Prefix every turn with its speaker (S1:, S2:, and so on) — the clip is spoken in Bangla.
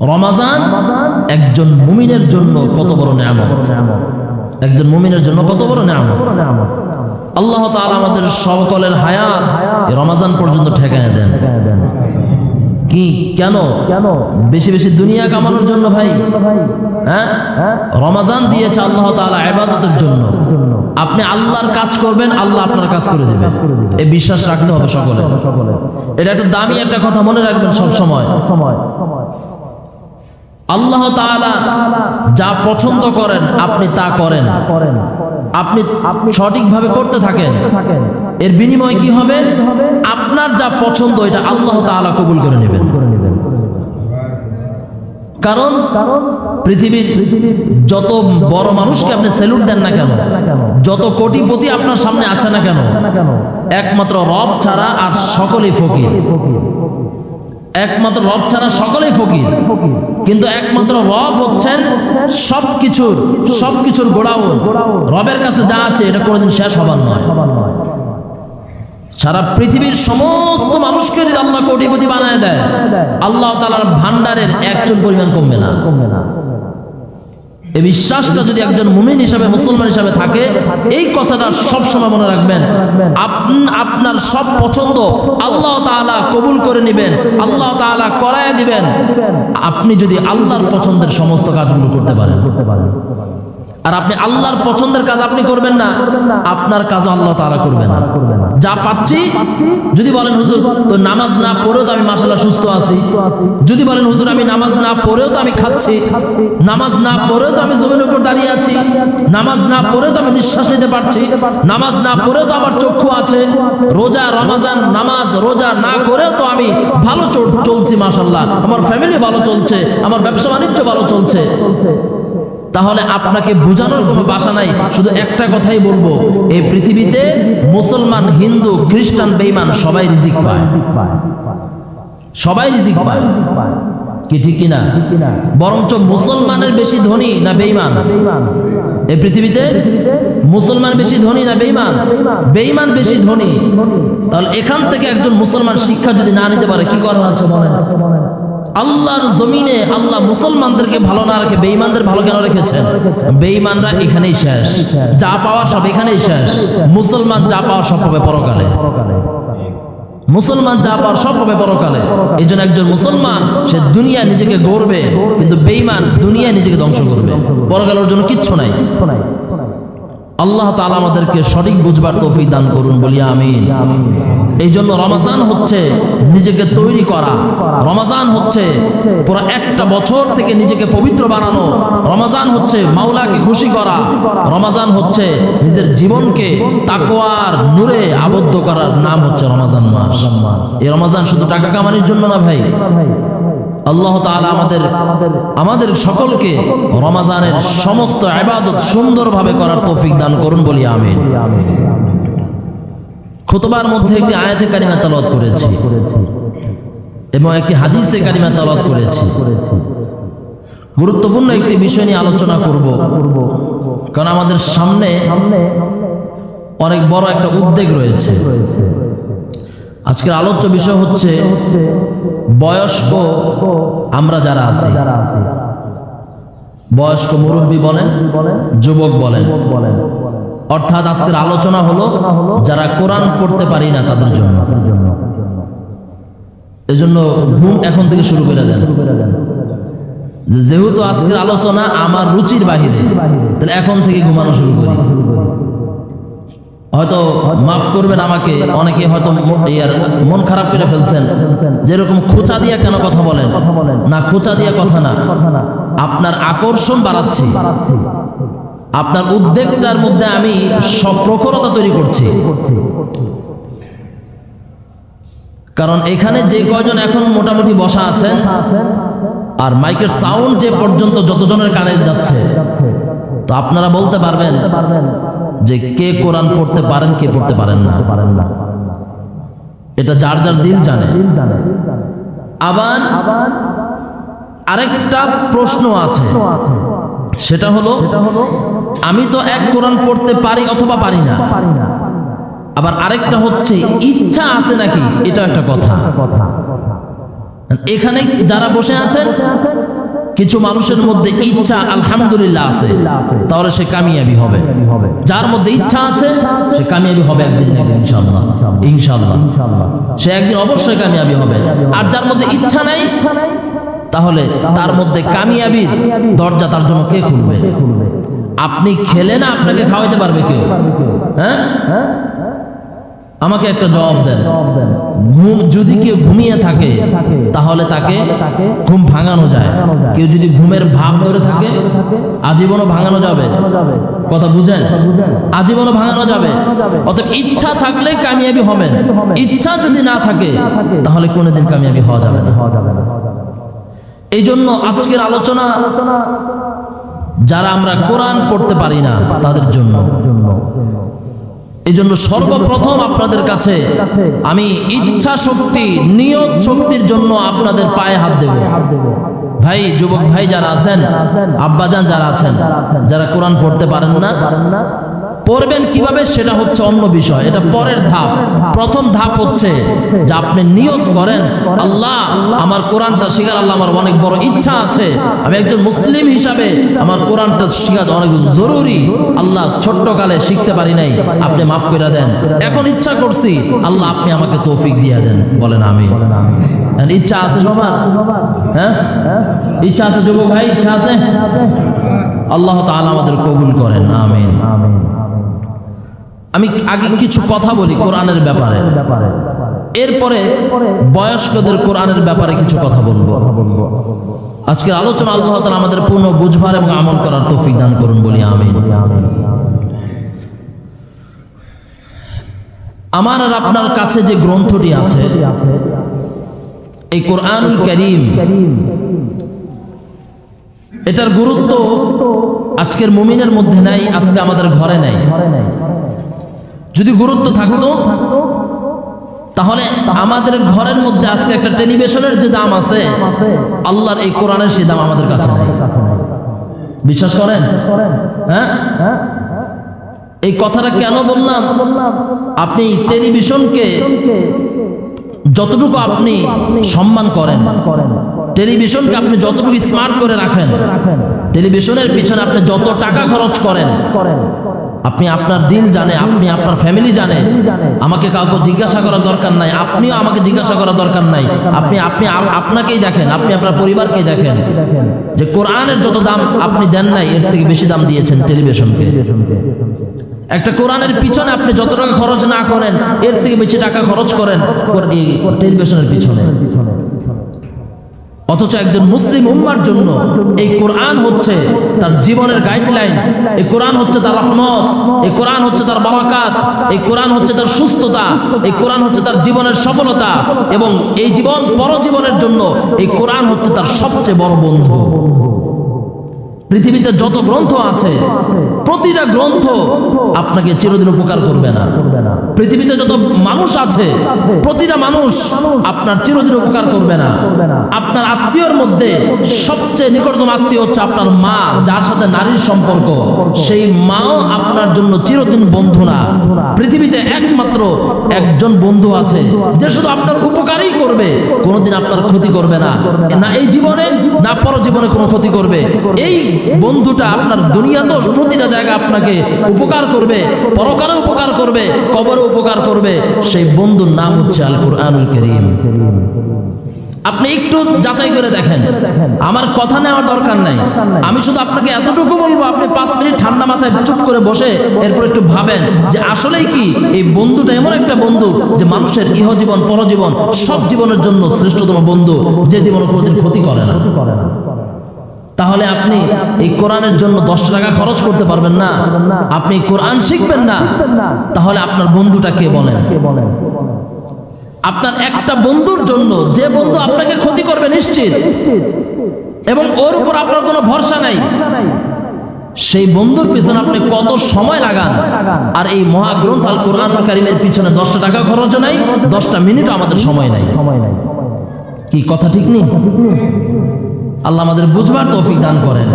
S1: রমাজান একজন মুমিনের জন্য কত বড় নিয়ামত? একজন মুমিনের জন্য কত বড় নিয়ামত? আল্লাহ তাআলা আমাদের সকলের হায়াত রমাজান পর্যন্ত ঠেকায় দেন। কি? কেন? বেশি বেশি দুনিয়া কামানোর জন্য ভাই। হ্যাঁ? রমাজান দিয়েছে আল্লাহ তাআলা ইবাদতের জন্য। আপনি আল্লাহর কাজ করবেন, আল্লাহ আপনার কাজ করে দেবে। এই বিশ্বাস রাখতে হবে সকলে এটা একটা দামি একটা কথা মনে রাখবেন সব সময় আল্লাহ তাআলা যা পছন্দ করেন, আপনি তা করেন। আপনি সঠিকভাবে করতে থাকেন। এর বিনিময় কি হবে? আপনার যা পছন্দ, এটা আল্লাহ তাআলা কবুল করে নেবেন। কারণ পৃথিবীর যত বড় মানুষকে আপনি স্যালুট দেন না কেন, যত কোটিপতি আপনার সামনে আছে না কেন, একমাত্র রব ছাড়া আর সকলেই ফকির। একমাত্র রব ছাড়া সকলেই ফকির। কিন্তু একমাত্র রব হচ্ছেন সব কিছুর সব কিছুর গোড়াও রবের কাছে যা আছে, এটা কোনোদিন শেষ হবার নয়।
S2: নয়
S1: সারা পৃথিবীর সমস্ত মানুষকে যদি আল্লাহ কোটিপতি বানায় দেয়, আল্লাহ তালার ভান্ডারের একজন পরিমাণ কমবে না
S2: কমবে না।
S1: এই বিশ্বাসটা যদি একজন মুমিন হিসাবে, মুসলমান হিসাবে থাকে, এই কথাটা সব সময় মনে রাখবেন। আপ- আপনার সব পছন্দ আল্লাহ তাআলা কবুল করে নেবেন, আল্লাহ তাআলা করায় দিবেন। আপনি যদি আল্লাহর পছন্দের সমস্ত কাজগুলো করতে পারেন। আর আপনি আল্লাহর পছন্দের কাজ আপনি করবেন না, আপনার কাজ আল্লাহ তাআলা করবে না যা পাচ্ছি, যদি বলেন, হুজুর, তো নামাজ না পড়েও তো আমি মাসাল্লাহ সুস্থ আছি। যদি বলেন, হুজুর, আমি নামাজ না পড়েও তো আমি খাচ্ছি। নামাজ না পড়েও তো আমি জমির উপর দাঁড়িয়ে আছি। নামাজ না পড়েও তো আমি নিঃশ্বাস নিতে পারছি। নামাজ না পড়েও তো আমার চক্ষু আছে। রোজা, রমাজান, নামাজ, রোজা না করেও তো আমি ভালো চল- চলছি মাসাল্লাহ আমার ফ্যামিলি ভালো চলছে। আমার ব্যবসা বাণিজ্য ভালো চলছে। তাহলে আপনাকে বোঝানোর কোনো বাসা নাই। শুধু একটা কথাই বলব, এই পৃথিবীতে মুসলমান, হিন্দু, খ্রিস্টান বেইমান সবাই রিজিক পায়। সবাই রিজিক পায়। কি ঠিক কিনা? বরঞ্চ মুসলমানের বেশি ধনী না বেইমান এই পৃথিবীতে মুসলমান বেশি ধনী না বেইমান বেইমান বেশি ধনী। তাহলে এখান থেকে একজন মুসলমান শিক্ষা যদি না নিতে পারে, কি করার আছে বলেন? আল্লাহর জমিনে আল্লাহ মুসলমানদেরকে ভালো না রেখে, বেঈমানদের ভালো কেন রেখেছেন? বেঈমানরা এখানেই শেষ। যা পাওয়া সব এখানেই শেষ। মুসলমান যা পাওয়া সব পাবে পরকালে। মুসলমান যা পাওয়ার সব পাবে পরকালে। এই জন্য একজন মুসলমান, সে দুনিয়া নিজেকে গড়বে, কিন্তু বেঈমান দুনিয়া নিজেকে ধ্বংস করবে। পরকালের জন্য কিচ্ছু নাই। আল্লাহ তাআলা আমাদেরকে সঠিক বুঝবার তৌফিক দান করুন, বলি আমিন। এই জন্য রমাজান হচ্ছে নিজেকে তৈরি করা। রমাজান হচ্ছে পুরো একটা বছর থেকে নিজেকে পবিত্র বানানো। রমাজান হচ্ছে মাওলাকে খুশি করা। রমাজান হচ্ছে নিজের জীবনকে তাকোয়ার নূরে আবদ্ধ করার নাম হচ্ছে রমাজান মাস। এই রমাজান শুধু টাকা কামানির জন্য না ভাই। আল্লাহ তাআলা আমাদের আমাদের সকলকে রমাজানের সমস্ত ইবাদত সুন্দরভাবে করার তৌফিক দান করুন বলি আমিন।
S2: আমি
S1: খুতবার মধ্যে একটি আয়াতে কারিমা তালাওয়াত করেছি এবং একটি হাদিসে কারিমা তালাওয়াত করেছি। গুরুত্বপূর্ণ একটি বিষয় নিয়ে আলোচনা করব। কারণ আমাদের সামনে অনেক বড় একটা উদ্বেগ রয়েছে। আজকের আলোচ্য বিষয় হচ্ছে বয়স্ক আমরা যারা আছি। বয়স্ক মুরব্বী বলেন, যুবক বলেন
S2: বলেন
S1: অর্থাৎ আজকের আলোচনা হলো যারা কোরআন পড়তে পারি না তাদের জন্য। এজন্য ঘুম এখন থেকে শুরু করে দেন। যেহেতু আজকের আলোচনা আমার রুচির বাহিরে, তাহলে এখন থেকে ঘুমানো শুরু করি। হয়তো মাফ করবেন আমাকে, অনেকে হয়তো মন খারাপ করে ফেলছেন। যেরকম খোঁচা দিয়া কেন কথা বলেন? না, খোঁচা দিয়া কথা না। আপনার আকর্ষণ বাড়াচ্ছি। আপনার উদ্বেগটার মধ্যে আমি সব প্রখরতা তৈরি করছি। কারণ এখানে যে কয়জন এখন মোটামুটি বসা আছেন আর মাইকের সাউন্ড যে পর্যন্ত যতজনের কানে যাচ্ছে, তো আপনারা বলতে পারবেন যে কে কোরআন পড়তে পারেন, কে পড়তে পারেন না।
S2: পারেন না
S1: এটা যার যার
S2: দিন জানে।
S1: আবার আরেকটা প্রশ্ন আছে, সেটা হলো আমি তো এক কোরআন পড়তে পারি অথবা পারি না। আবার আরেকটা হচ্ছে, ইচ্ছা আছে নাকি? এটা একটা কথা। এখানে যারা বসে আছেন, কিছু মানুষের মধ্যে ইচ্ছা আলহামদুলিল্লাহ আছে, তাহলে সে কামিয়াবি হবে। যার মধ্যে ইচ্ছা আছে, সে কামিয়াবি হবে একদিন ইনশাল্লাহ ইনশাল্লাহ সে একদিন অবশ্যই কামিয়াবি হবে। আর যার মধ্যে ইচ্ছা নাই, তাহলে তার মধ্যে কামিয়াবির দরজা তার জন্য কে খুলবে? আপনি খেলে না আপনাকে খাওয়াইতে পারবে কেউ? হ্যাঁ? আমাকে একটা জবাব দেন। যদি কেউ ঘুমিয়ে থাকে, তাহলে তাকে ঘুম ভাঙানো যায়। কেউ যদি ঘুমের ভাব ধরে থাকে, আজীবনও ভাঙানো যাবে। কথা বুঝেন? আজীবনও ভাঙানো যাবে। অতএব ইচ্ছা থাকলে কামিয়াবি হবেন। ইচ্ছা যদি না থাকে, তাহলে কোনোদিন কামিয়াবি হওয়া যাবে না। এই জন্য আজকের আলোচনা যারা আমরা কোরআন পড়তে পারি না তাদের জন্য। এই জন্য সর্বপ্রথম আপনাদের কাছে আমি ইচ্ছা শক্তি নিয়ত শক্তির জন্য আপনাদের পায়ে হাত দেব। ভাই, যুবক ভাই যারা আছেন, আব্বাজান যারা আছেন, যারা কোরআন পড়তে পারেন না পড়বেন কীভাবে সেটা হচ্ছে অন্য বিষয়। এটা পরের ধাপ। প্রথম ধাপ হচ্ছে যে আপনি নিয়ত করেন, আল্লাহ আমার কোরআনটা শিখার আল্লাহ আমার অনেক বড় ইচ্ছা আছে। আমি একজন মুসলিম হিসাবে আমার কোরআনটা শিখা অনেক জরুরি। আল্লাহ ছোট্ট কালে শিখতে পারি নাই, আপনি মাফ করে দেন। এখন ইচ্ছা করছি, আল্লাহ আপনি আমাকে তৌফিক দিয়ে দেন। বলেন আমি ইচ্ছা আছে সবার? হ্যাঁ? ইচ্ছা আছে যুবক ভাই, ইচ্ছা আছে? আল্লাহ তাআলা আমাদের কবুল করেন, আমিন। আমি আগে কিছু কথা বলি কোরআনের ব্যাপারে। এরপরে বয়স্কদের কোরআনের ব্যাপারে কিছু কথা বলব। আজকের আলোচনা আল্লাহ তাআলা আমাদের পূর্ণ বুঝবার এবং আমল করার তৌফিক দান করুন বলি আমি আমার আর আপনার কাছে যে গ্রন্থটি আছে, এই কোরআন করিম, এটার গুরুত্ব আজকের মুমিনের মধ্যে নাই, আজকে আমাদের ঘরে নাই। যদি গুরুত্ব থাকতো, তাহলে আমাদের ঘরের মধ্যে আজকে একটা টেলিভিশনের যে দাম আছে, আল্লাহর এই কোরআনের সে দাম আমাদের কাছে বিশ্বাস করেন? হ্যাঁ? এই কথাটা কেন বললাম? আপনি টেলিভিশনকে যতটুকু আপনি সম্মান করেন, টেলিভিশনকে আপনি যতটুকু স্মার্ট করে রাখেন, টেলিভিশনের পিছনে আপনি যত টাকা খরচ করেন আপনি আপনার দিল জানে, আপনি আপনার ফ্যামিলি জানে। আমাকে কাউকে জিজ্ঞাসা করার দরকার নাই, আপনিও আমাকে জিজ্ঞাসা করার দরকার নাই। আপনি আপনি আপনাকেই দেখেন, আপনি আপনার পরিবারকেই দেখেন। যে কোরআনের যত দাম আপনি দেন নাই, এর থেকে বেশি দাম দিয়েছেন টেলিভিশনকে। একটা কোরআনের পিছনে আপনি যত টাকা খরচ না করেন, এর থেকে বেশি টাকা খরচ করেন টেলিভিশনের পিছনে। অথচ একজন মুসলিম উম্মার জন্য এই কোরআন হচ্ছে তার জীবনের গাইডলাইন এই কোরআন হচ্ছে তার রহমত, এই কোরআন হচ্ছে তার বরাকাত, এই কোরআন হচ্ছে তার সুস্থতা, এই কোরআন হচ্ছে তার জীবনের সফলতা এবং এই জীবন পরজীবনের জন্য এই কোরআন হচ্ছে তার সবচেয়ে বড় বন্ধু। পৃথিবীতে যত গ্রন্থ আছে প্রতিটা গ্রন্থ আপনাকে চিরদিন উপকার করবে না। পৃথিবীতে যত মানুষ আছে, প্রতিটা মানুষ আপনার চিরদিন উপকার করবে না। আপনার আত্মীয়র মধ্যে সবচেয়ে নিকটতম আত্মীয় হচ্ছে আপনার মা, যার সাথে নারীর সম্পর্ক। সেই মাও আপনার জন্য চিরদিন বন্ধু না। পৃথিবীতে একমাত্র একজন বন্ধু আছে, যে শুধু আপনার উপকারই করবে, কোনোদিন আপনার ক্ষতি করবে না। না এই জীবনে, না পরজীবনে কোনো ক্ষতি করবে। এই বন্ধুটা আপনার দুনিয়াতেও প্রতিটা জায়গায় আপনাকে উপকার করবে, পরকালে উপকার করবে, কবরে উপকার করবে, সেই বন্ধুর নাম হচ্ছে আল কুরআনুল করিম। আপনি একটু যাচাই করে দেখেন। আমার কথা নেওয়ার দরকার নাই। আমি শুধু আপনাকে এতটুকু বলব, আপনি পাঁচ মিনিট ঠান্ডা মাথায় চুপ করে বসে এরপর একটু ভাবেন যে আসলেই কি এই বন্ধুটা এমন একটা বন্ধু যে মানুষের ইহজীবন, পরজীবন সব জীবনের জন্য শ্রেষ্ঠতম বন্ধু, যে জীবনে কোনোদিন ক্ষতি করে না। তাহলে আপনি এই কোরআনের জন্য দশ টাকা খরচ করতে পারবেন না। আপনি কোরআন শিখবেন না। তাহলে আপনার বন্ধুটা কে বলেন? আপনার একটা বন্ধুর জন্য যে বন্ধু আপনাকে ক্ষতি করবে নিশ্চিত। এবং ওর উপর আপনার কোনো ভরসা নাই। সেই বন্ধুর পিছনে আপনি কত সময় লাগান? আর এই মহাগ্রন্থ আল কোরআন কারিমের পিছনে দশটা টাকা খরচ নাই, দশটা মিনিটও আমাদের সময় নাই। কি, কথা ঠিক নেই? আল্লাহ আমাদের বুঝবার তৌফিক দান করেন।